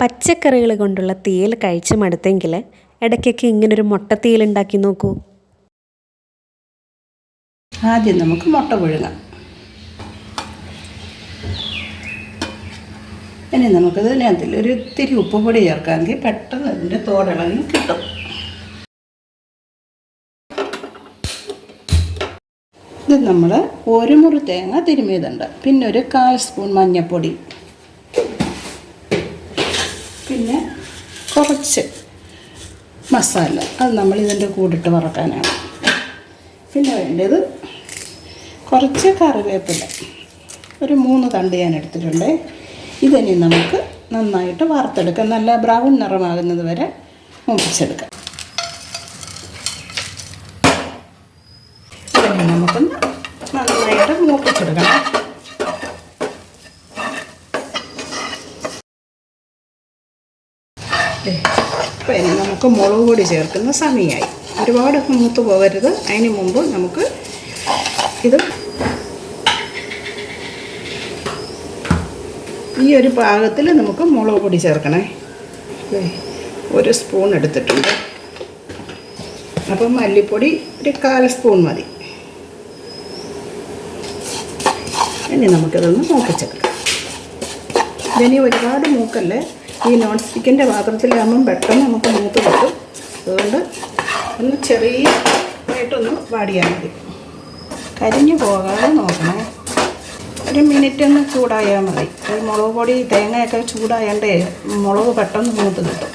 പച്ചക്കറികൾ കൊണ്ടുള്ള തീയൽ കഴിച്ച് മടുത്തെങ്കിൽ ഇടയ്ക്കൊക്കെ ഇങ്ങനൊരു മുട്ട തേൽ ഉണ്ടാക്കി നോക്കൂ. ആദ്യം നമുക്ക് മുട്ട പുഴുങ്ങാം. ഇനി നമുക്കത് അതിൽ ഒരു ഇത്തിരി ഉപ്പ് പൊടി ചേർക്കാമെങ്കിൽ പെട്ടെന്ന് അതിന്റെ തോടിളങ്ങി കിട്ടും. ഇത് നമ്മൾ ഒരു മുറി തേങ്ങ തിരുമിയതുണ്ട്. പിന്നെ ഒരു കാൽ സ്പൂൺ മഞ്ഞൾപ്പൊടി പിന്നെ കുറച്ച് മസാല. അത് നമ്മൾ ഇതിന്റെ കൂടിട്ട് വറക്കാനാണ്. പിന്നെ വേണ്ടത് കുറച്ച് കറിവേപ്പില. ഒരു മൂന്ന് തണ്ട് ഞാൻ എടുത്തിട്ടുണ്ട്. ഇതിനി നമുക്ക് നന്നായിട്ട് വറുത്തെടുക്കാം. നല്ല ബ്രൗൺ നിറമാകുന്നത് വരെ മുപ്പിച്ചെടുക്കാം. ഇതിനി നമുക്കൊന്ന് നന്നായിട്ട് മൂപ്പിച്ചെടുക്കണം. ഇനി നമുക്ക് മുളക് പൊടി ചേർക്കുന്ന സമയമായി ഒരുപാട് മൂത്ത് പോകരുത്. അതിന് മുമ്പ് നമുക്ക് ഇത് ഈ ഒരു പാകത്തിൽ നമുക്ക് മുളക് പൊടി ചേർക്കണേ. ഒരു സ്പൂൺ എടുത്തിട്ടുണ്ട്. അപ്പം മല്ലിപ്പൊടി ഒരു കാൽ സ്പൂൺ മതി. ഇനി നമുക്കിതൊന്ന് മൂക്കിച്ചെടുക്കാം ഇനി ഒരുപാട് മൂക്കല്ലേ? ഈ നോൺ സ്റ്റിക്കിന്റെ പാത്രത്തിലാകുമ്പം പെട്ടെന്ന് നമുക്ക് മൂത്ത് കിട്ടും. അതുകൊണ്ട് ഒന്ന് ചെറിയതായിട്ടൊന്ന് വാടിയാൽ മതി. കരിഞ്ഞു പോകാതെ നോക്കണേ. ഒരു മിനിറ്റ് ഒന്ന് ചൂടായാൽ മതി. ഈ മുളക് പൊടി തേങ്ങയൊക്കെ ചൂടായണ്ടേ മുളക് പെട്ടെന്ന് മൂത്ത് കിട്ടും.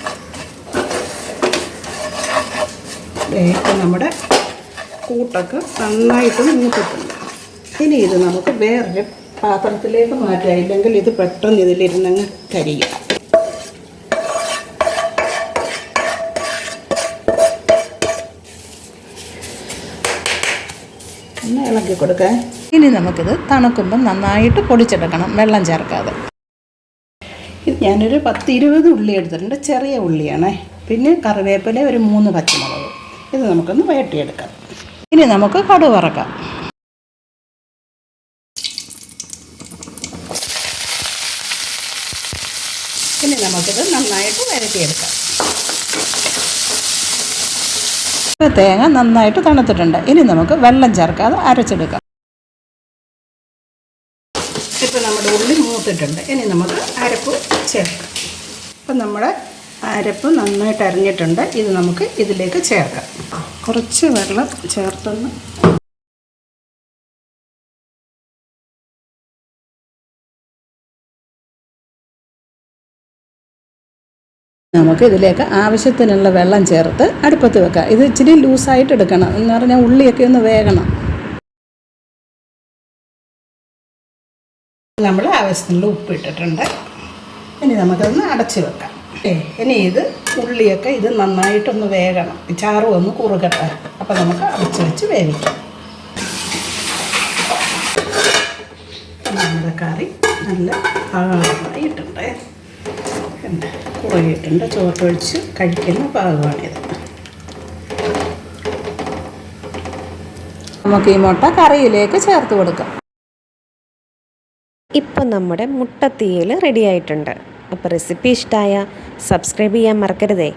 ഇപ്പം നമ്മുടെ കൂട്ടൊക്കെ നന്നായിട്ട് മൂത്തിട്ടുണ്ട് ഇനി ഇത് നമുക്ക് വേറൊരു പാത്രത്തിലേക്ക് മാറ്റാം. ഇല്ലെങ്കിൽ ഇത് പെട്ടെന്ന് ഇതിലിരുന്നങ്ങ് കരിയും ഒന്ന് ഇളക്കി കൊടുക്കുക ഇനി നമുക്കിത് തണുക്കുമ്പം നന്നായിട്ട് പൊടിച്ചെടുക്കണം വെള്ളം ചേർക്കാതെ. ഇത് ഞാനൊരു പത്ത് ഇരുപത് ഉള്ളി എടുത്തിട്ടുണ്ട് ചെറിയ ഉള്ളിയാണേ. പിന്നെ കറിവേപ്പില ഒരു മൂന്ന് പച്ചമുളക്. ഇത് നമുക്കൊന്ന് വയട്ടിയെടുക്കാം ഇനി നമുക്ക് കടുക് വറക്കാം. ഇനി നമുക്കിത് നന്നായിട്ട് വരട്ടിയെടുക്കാം തേങ്ങ നന്നായിട്ട് തണുത്തിട്ടുണ്ട്. ഇനി നമുക്ക് വെള്ളം ചേർക്കാതെ അരച്ചെടുക്കാം. ഇപ്പോൾ നമ്മുടെ ഉള്ളി മൂത്തിട്ടുണ്ട്. ഇനി നമുക്ക് അരപ്പ് ചേർക്കാം. അപ്പം നമ്മുടെ അരപ്പ് നന്നായിട്ട് അരിഞ്ഞിട്ടുണ്ട്. ഇത് നമുക്ക് ഇതിലേക്ക് ചേർക്കാം. കുറച്ച് വെള്ളം ചേർത്തൊന്ന് നമുക്ക് ഇതിലേക്ക് ആവശ്യത്തിനുള്ള വെള്ളം ചേർത്ത് അടുപ്പത്ത് വെക്കുക. ഇത് ഇച്ചിരി ലൂസായിട്ട് എടുക്കണം. എന്ന് പറഞ്ഞാൽ ഉള്ളിയൊക്കെ ഒന്ന് വേകണം. നമ്മൾ ആവശ്യത്തിനുള്ള ഉപ്പ് ഇട്ടിട്ടുണ്ട്. ഇനി നമുക്കൊന്ന് അടച്ച് വെക്കാം. ഇനി ഇത് ഉള്ളിയൊക്കെ ഇത് നന്നായിട്ടൊന്ന് വേകണം. ചാറും ഒന്ന് കുറുകട്ടെ. അപ്പോൾ നമുക്ക് അടച്ച് വെച്ച് വേവിക്കാം. നമ്മുടെ കറി നല്ല പാകമായിട്ടുണ്ട്. ഉണ്ട് ചോറ് ചോറൊഴിച്ച് കഴിക്കുന്ന പാകമാണിത് നമുക്ക് ഈ മുട്ട കറിയിലേക്ക് ചേർത്ത് കൊടുക്കാം. ഇപ്പം നമ്മുടെ മുട്ടത്തീയൽ റെഡി ആയിട്ടുണ്ട്. അപ്പോൾ റെസിപ്പി ഇഷ്ടമായ സബ്സ്ക്രൈബ് ചെയ്യാൻ മറക്കരുതേ.